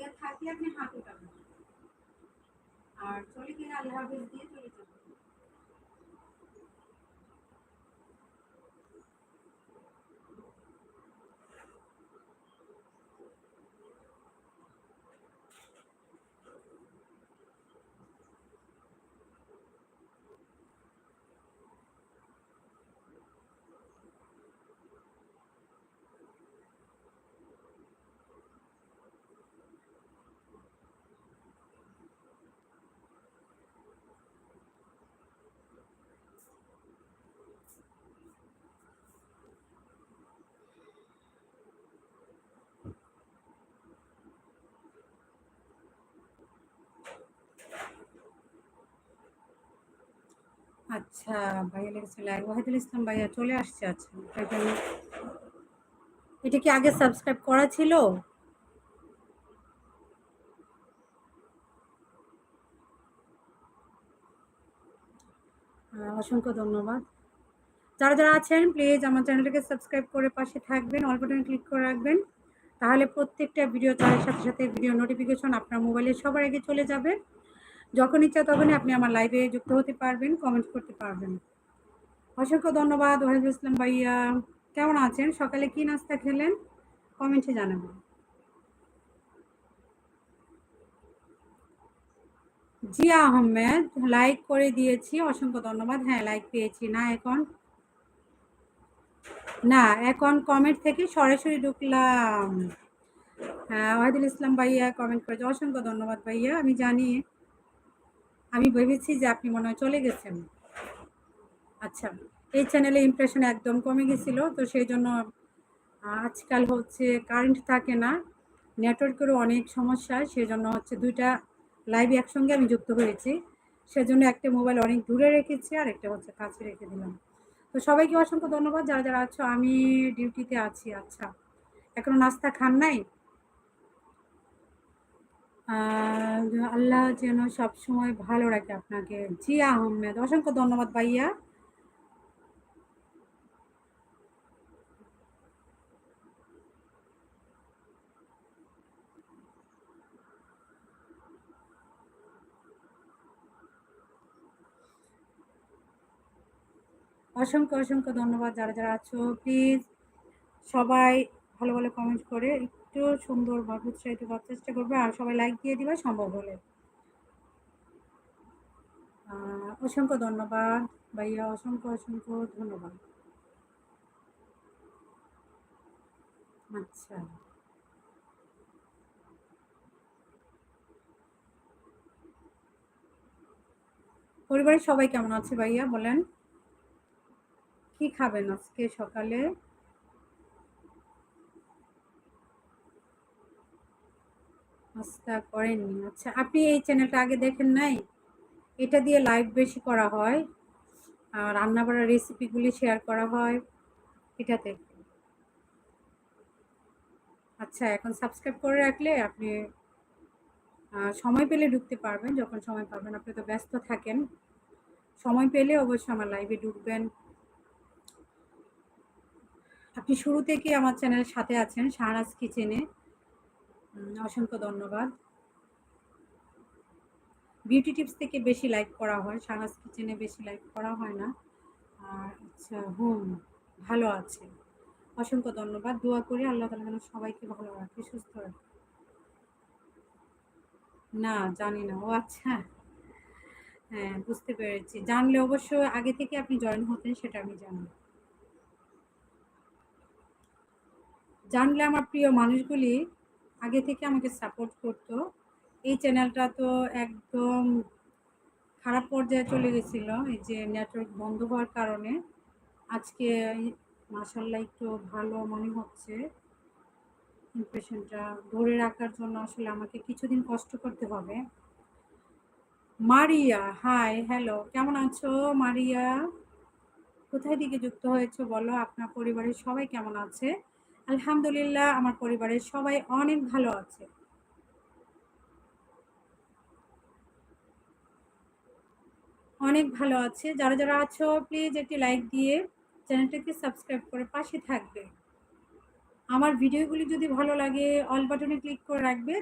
জায়গা থাকলে আপনি হাত উঠাবেন আর চলে কিনা আল্লাহ হাফেজ দিয়ে চলে যাবেন আচ্ছা ভাইয়া লেগেছে ওয়াহিদুল ইসলাম ভাইয়া চলে আসছে আচ্ছা এটা কি আগে সাবস্ক্রাইব করা ছিল? অসংখ্য ধন্যবাদ। যারা যারা আছেন প্লিজ আমার চ্যানেলটাকে সাবস্ক্রাইব করে পাশে থাকবেন অল বাটনে ক্লিক করে রাখবেন। তাহলে প্রত্যেকটা ভিডিও চালের সাথে সাথে ভিডিও নোটিফিকেশন আপনার মোবাইলে সবার আগে চলে যাবে। যখন ইচ্ছা তখনই আপনি আমার লাইভে যুক্ত হতে পারবেন কমেন্ট করতে পারবেন। অসংখ্য ধন্যবাদ ওয়াহিদুল ইসলাম ভাইয়া। কেমন আছেন? সকালে কি নাস্তা খেলেন? কমেন্টে জানাবেন। জিয়া আহমেদ লাইক করে দিয়েছি, অসংখ্য ধন্যবাদ। হ্যাঁ লাইক পেয়েছি। না, এখন? না, এখন কমেন্ট থেকে সরাসরি ঢুকলাম। হ্যাঁ ওয়াহিদুল ইসলাম ভাইয়া কমেন্ট করেছে। অসংখ্য ধন্যবাদ ভাইয়া। আমি জানি আমি ভেবেছি যে আপনি মনে হয় চলে গেছেন। আচ্ছা এই চ্যানেলে ইমপ্রেশন একদম কমে গেছিল, তো সেই জন্য আজকাল হচ্ছে কারেন্ট থাকে না নেটওয়ার্কেরও অনেক সমস্যা, সেই জন্য হচ্ছে দুইটা লাইভ একসঙ্গে আমি যুক্ত হয়েছি। সেজন্য একটা মোবাইল অনেক দূরে রেখেছি, আর একটা হচ্ছে কাছে রেখে দিলাম। তো সবাইকে অসংখ্য ধন্যবাদ, যারা যারা আছো, আমি ডিউটিতে আছি আচ্ছা। এখনও নাস্তা খান নাই? আল্লাহ যেন সবসময় ভালো রাখে আপনাকে। জি, আহমেদ, অসংখ্য ধন্যবাদ ভাইয়া। অসংখ্য অসংখ্য ধন্যবাদ যারা যারা আছো। প্লিজ সবাই ভালো ভালো কমেন্ট করে একটু সুন্দরভাবে উৎসাহিত করার চেষ্টা করবে আর সবাই লাইক দিয়ে দিবে, সম্ভব হলে। অসংখ্য ধন্যবাদ। ভাইয়া, অসংখ্য অসংখ্য ধন্যবাদ। আচ্ছা। পরিবারের সবাই কেমন আছে ভাইয়া, বলেন? কি খাবেন আজকে সকালে? নাস্তা করেননি। আচ্ছা আপনি এই চ্যানেলটা আগে দেখেন নাই? এটা দিয়ে লাইভ বেশি করা হয়, আর রান্না বাড়ার রেসিপিগুলি শেয়ার করা হয় এটাতে। আচ্ছা এখন সাবস্ক্রাইব করে রাখলে আপনি সময় পেলে ঢুকতে পারবেন, যখন সময় পাবেন। আপনি তো ব্যস্ত থাকেন। সময় পেলে অবশ্যই আমার লাইভে ঢুকবেন। আপনি শুরু থেকে আমার চ্যানেলের সাথে আছেন? শাহনাজ কিচেনে অসংখ্য ধন্যবাদ। বিউটি টিপস থেকে বেশি লাইক করা হয় শাহনাজ কিচেনে বেশি লাইক করা হয় না। আর আচ্ছা হুম, ভালো আছে। অসংখ্য ধন্যবাদ। দোয়া করি আল্লাহ তালা যেন সবাইকে ভালো রাখে, সুস্থ রাখে। না, জানি না। ও আচ্ছা। হ্যাঁ বুঝতে পেরেছি। জানলে অবশ্য আগে থেকে আপনি জয়েন হতেন, সেটা আমি জানি। জানলে আমার প্রিয় মানুষগুলি আগে থেকে আমাকে সাপোর্ট করতো। এই চ্যানেলটা তো একদম খারাপ পর্যায়ে চলে গেছিল এই যে নেটওয়ার্ক বন্ধ হওয়ার কারণে। আজকে মাসাল্লাহ একটু ভালো মনে হচ্ছে। ইমপ্রেশনটা ধরে রাখার জন্য আসলে আমাকে কিছুদিন কষ্ট করতে হবে। মারিয়া হাই হ্যালো কেমন আছো মারিয়া? কোথায় দিকে যুক্ত হয়েছে বলো? আপনার পরিবারের সবাই কেমন আছে? আলহামদুলিল্লাহ, আমার পরিবারের সবাই অনেক ভালো আছে। অনেক ভালো আছে। যারা যারা আছো প্লিজ একটি লাইক দিয়ে চ্যানেলটাকে সাবস্ক্রাইব করে পাশে থাকবে। আমার ভিডিওগুলি যদি ভালো লাগে অল বাটনে ক্লিক করে রাখবে